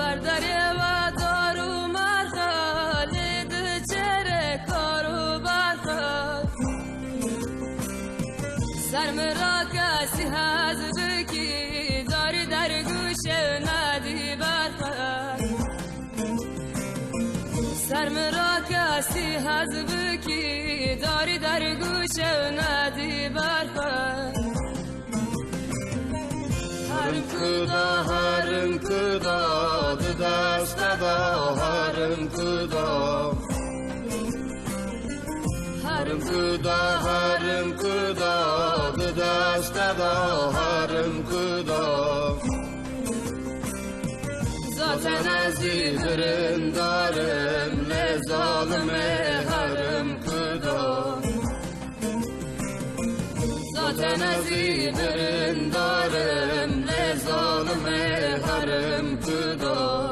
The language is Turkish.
Bardareva doğru maza Ledi çere koru baza Sarmıraka sihazı ki nadi baza Sarmıraka sihazı ki Zori nadi baza harın kıda harın kıda dıdaşta da harın kıda harın kıda harın kıda dıdaşta da harın kıda Zaten ezdi hırım darım ne zalime harım kıda Zaten ezdi yarım tıda